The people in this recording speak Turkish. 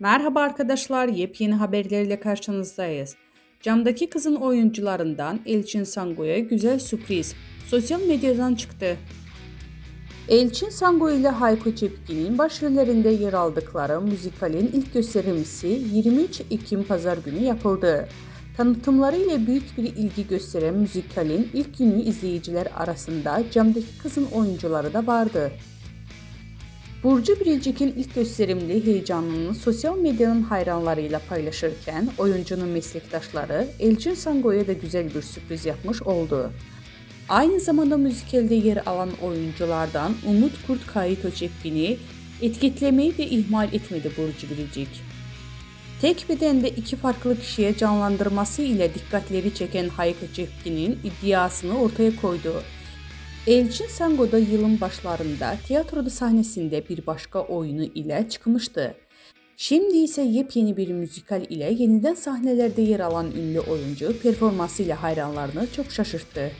Merhaba arkadaşlar, yepyeni haberlerle karşınızdayız. Camdaki Kızın oyuncularından Elçin Sango'ya güzel sürpriz. Sosyal medyadan çıktı. Elçin Sango ile Hayko Cepkin'in başrollerinde yer aldıkları müzikalin ilk gösterimisi 23 Ekim Pazar günü yapıldı. Tanıtımları ile büyük bir ilgi gösteren müzikalin ilk günü izleyiciler arasında camdaki kızın oyuncuları da vardı. Burcu Biricik'in ilk gösterimli heyecanını sosyal medyanın hayranlarıyla paylaşırken oyuncunun meslektaşları Elçin Sango'ya da güzel bir sürpriz yapmış oldu. Aynı zamanda müzikalde yer alan oyunculardan Umut Kurt Kayıto Cepkin'i etiketlemeyi de ihmal etmedi Burcu Biricik. Tek bedende iki farklı kişiye canlandırması ile dikkatleri çeken Hayko Cepkin'in iddiasını ortaya koydu. Elçin Sango da yılın başlarında tiyatroda sahnesinde bir başka oyunu ile çıkmıştı. Şimdi ise yepyeni bir müzikal ile yeniden sahnelerde yer alan ünlü oyuncu performansıyla hayranlarını çok şaşırttı.